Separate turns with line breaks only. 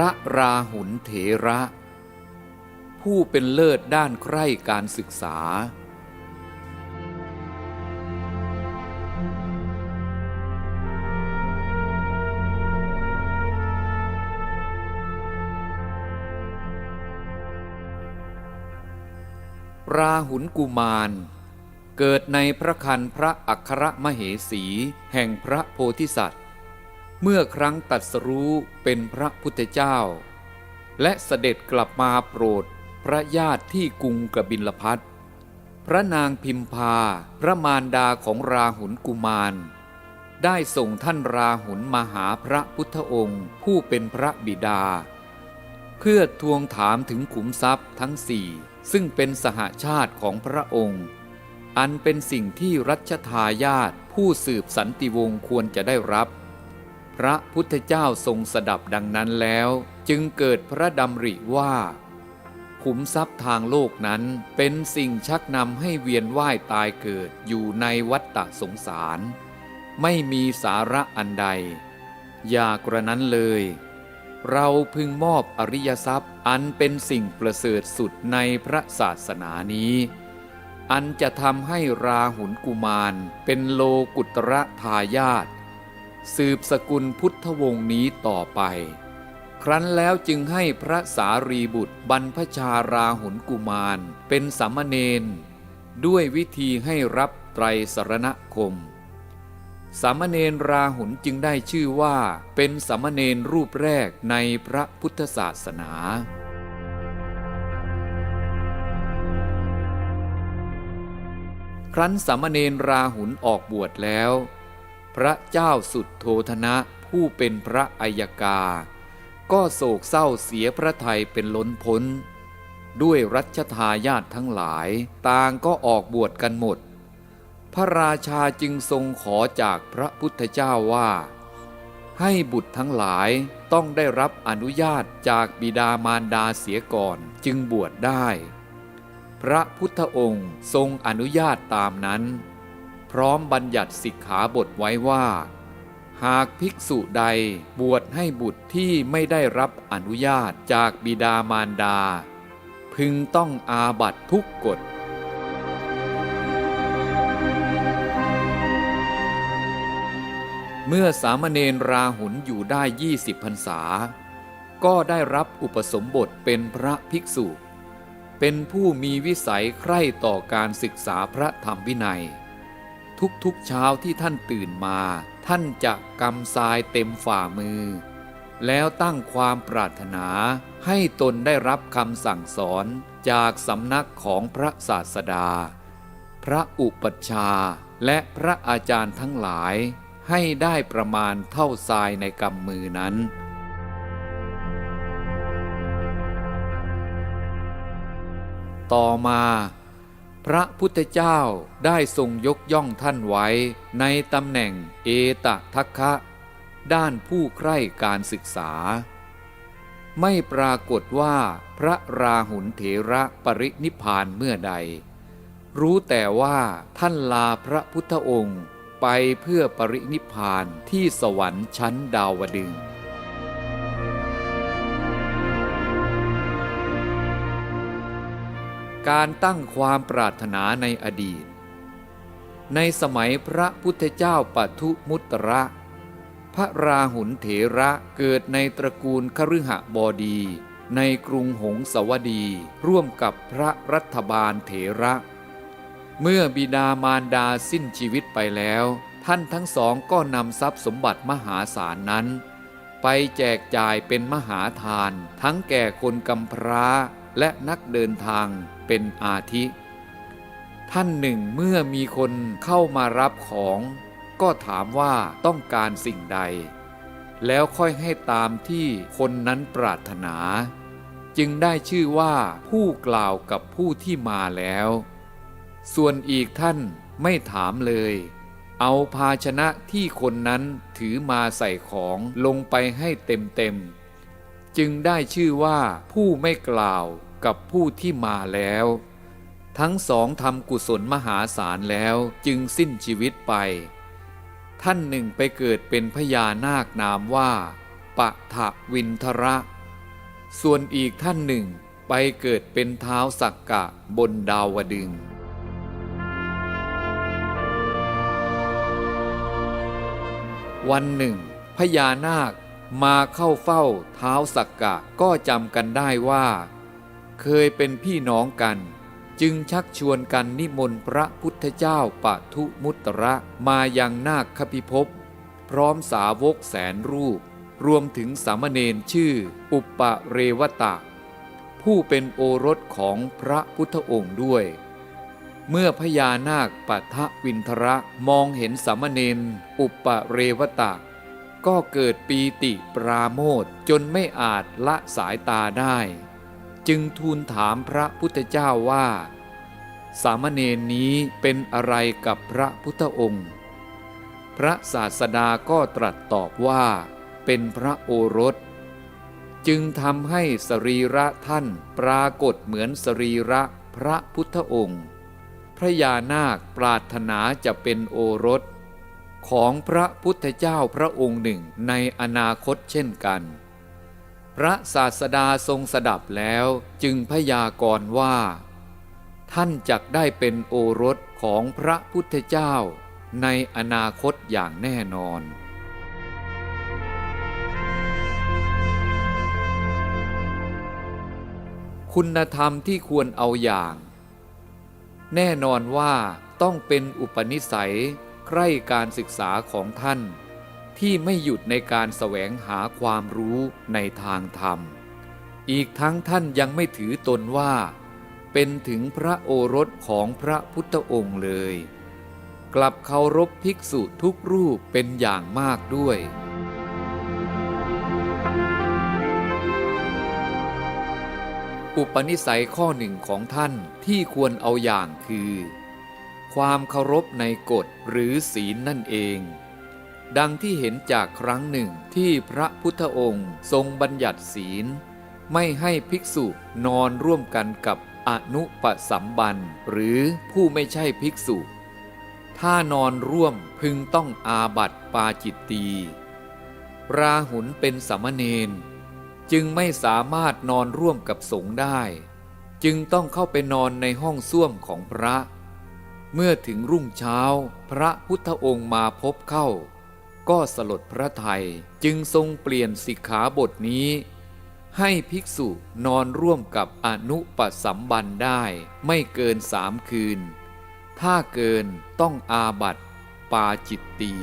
ระราหุลเถระ ผู้เป็นเลิศด้านใคร่การศึกษา ราหุลกุมารเกิดในพระคันพระอัครมเหสี แห่งพระโพธิสัตว์ เมื่อครั้งตัดสรู้เป็นพระพุทธเจ้า และเสด็จกลับมาโปรดพระญาติที่กรุงกบิลพัทพระนางพิมพาพระมารดาของราหุลกุมารได้ส่งท่านราหุลมาหาพระพุทธองค์ผู้เป็นพระบิดา เพื่อทวงถามถึงขุมทรัพย์ทั้งสี่ซึ่งเป็นสหาชาติของพระองค์ อันเป็นสิ่งที่รัชทายาทผู้สืบสันติวงศ์ควรจะได้รับ พระพุทธเจ้าทรงสดับดังนั้นแล้ว จึงเกิดพระดำริว่าขุมทรัพย์ทางโลกนั้นเป็นสิ่งชักนำให้เวียนว่ายตายเกิดอยู่ในวัฏฏะสงสาร ไม่มีสาระอันใด อย่ากระนั้นเลย เราพึงมอบอริยทรัพย์อันเป็นสิ่งประเสริฐสุดในพระศาสนานี้ อันจะทำให้ราหุลกุมารเป็นโลกุตระทายาท สืบสกุลพุทธวงศ์นี้ต่อไป ครั้นแล้วจึงให้พระสารีบุตรบรรพชาราหุลกุมารเป็นสามเณรด้วยวิธีให้รับไตรสรณคม สามเณรราหุลจึงได้ชื่อว่าเป็นสามเณรรูปแรกในพระพุทธศาสนาครั้นสามเณรราหุลออกบวชแล้ว พระเจ้าสุดโทธนะผู้เป็นพระอัยกา ก็โศกเศร้าเสียพระทัยเป็นล้นพ้น ด้วยรัชทายาททั้งหลาย ต่างก็ออกบวชกันหมด พระราชาจึงทรงขอจากพระพุทธเจ้าว่า ให้บุตรทั้งหลายต้องได้รับอนุญาตจากบิดามารดาเสียก่อนจึงบวชได้ พระพุทธองค์ทรงอนุญาตตามนั้น พร้อมบัญญัติสิกขาบทไว้ว่า หากภิกษุใดบวชให้บุตรที่ไม่ได้รับอนุญาตจากบิดามารดา พึงต้องอาบัตทุกกฎเมื่อสามเณรราหุลอยู่ได้ยี่สิบพรรษา ก็ได้รับอุปสมบทเป็นพระภิกษุ เป็นผู้มีวิสัยใคร่ต่อการศึกษาพระธรรมวินัย ทุกๆเช้าที่ท่านตื่นมา ท่านจะกำทรายเต็มฝ่ามือ แล้วตั้งความปรารถนาให้ตนได้รับคำสั่งสอนจากสำนักของพระศาสดา พระอุปัชฌาย์และพระอาจารย์ทั้งหลาย ให้ได้ประมาณเท่าทรายในกำมือนั้นต่อมา พระพุทธเจ้าได้ทรงยกย่องท่านไว้ในตำแหน่งเอตทัคคะด้านผู้ใคร่การศึกษา ไม่ปรากฏว่าพระราหุลเถระปรินิพานเมื่อใด รู้แต่ว่าท่านลาพระพุทธองค์ไปเพื่อปรินิพานที่สวรรค์ชั้นดาวดึง การตั้งความปรารถนาในอดีต ในสมัยพระพุทธเจ้าปัทุมุตระ พระราหุลเถระเกิดในตระกูลคฤหบดีในกรุงหงสาวดีร่วมกับพระรัฐบาลเถระ เมื่อบิดามารดาสิ้นชีวิตไปแล้ว ท่านทั้งสองก็นำทรัพย์สมบัติมหาศาลนั้น ไปแจกจ่ายเป็นมหาทาน ทั้งแก่คนกำพร้าและนักเดินทาง เป็นอาทิ ท่านหนึ่งเมื่อมีคนเข้ามารับของ ก็ถามว่าต้องการสิ่งใด แล้วค่อยให้ตามที่คนนั้นปรารถนา จึงได้ชื่อว่าผู้กล่าวกับผู้ที่มาแล้ว ส่วนอีกท่านไม่ถามเลย เอาภาชนะที่คนนั้นถือมาใส่ของลงไปให้เต็มๆจึงได้ชื่อว่าผู้ไม่กล่าว กับผู้ที่มาแล้ว ทั้งสองทำกุศลมหาศาลแล้วจึงสิ้นชีวิตไป ท่านหนึ่งไปเกิดเป็นพญานาคนามว่าปะทะวินทระ ส่วนอีกท่านหนึ่งไปเกิดเป็นเท้าสักกะบนดาวดึงวันหนึ่งพญานาคมาเข้าเฝ้าเท้าสักกะก็จำกันได้ว่า เคยเป็นพี่น้องกัน จึงชักชวนกันนิมนต์พระพุทธเจ้าปะทุมุตระมายังนาคคพิภพพร้อมสาวกแสนรูป รวมถึงสามเณรชื่อ อุปปะเรวตะ ผู้เป็นโอรสของพระพุทธองค์ด้วย เมื่อพญานาคปัทะวินทระมองเห็นสามเณรอุปปะเรวตะ ก็เกิดปีติปราโมทย์จนไม่อาจละสายตาได้ จึงทูลถามพระพุทธเจ้าว่า สามเณรนี้เป็นอะไรกับพระพุทธองค์ พระศาสดาก็ตรัสตอบว่าเป็นพระโอรส จึงทำให้สรีระท่านปรากฏเหมือนสรีระพระพุทธองค์ พระยานาคปรารถนาจะเป็นโอรส ของพระพุทธเจ้าพระองค์หนึ่งในอนาคตเช่นกัน ระศาสดาทรงสดับแล้วจึงพยากรณ์ว่า ท่านจักได้เป็นโอรสของพระพุทธเจ้าในอนาคตอย่างแน่นอน คุณธรรมที่ควรเอาอย่าง แน่นอนว่าต้องเป็นอุปนิสัยใคร่การศึกษาของท่าน ที่ไม่หยุดในการแสวงหาความรู้ในทางธรรม อีกทั้งท่านยังไม่ถือตนว่า เป็นถึงพระโอรสของพระพุทธองค์เลย กลับเคารพภิกษุทุกรูปเป็นอย่างมากด้วยอุปนิสัยข้อหนึ่งของท่านที่ควรเอาอย่างคือ ความเคารพในกฎหรือศีลนั่นเอง ดังที่เห็นจากครั้งหนึ่งที่พระพุทธองค์ทรงบัญญัติศีล ไม่ให้ภิกษุนอนร่วมกันกับอนุปสัมบันหรือผู้ไม่ใช่ภิกษุ ถ้านอนร่วมพึงต้องอาบัติปาจิตตีราหุลเป็นสามเณรจึงไม่สามารถนอนร่วมกับสงฆ์ได้ จึงต้องเข้าไปนอนในห้องส้วมของพระ เมื่อถึงรุ่งเช้า พระพุทธองค์มาพบเข้า ก็สลดพระทัยจึงทรงเปลี่ยนสิกขาบทนี้ ให้ภิกษุนอนร่วมกับอนุปสัมบันได้ไม่เกินสามคืน ถ้าเกินต้องอาบัติปาจิตตี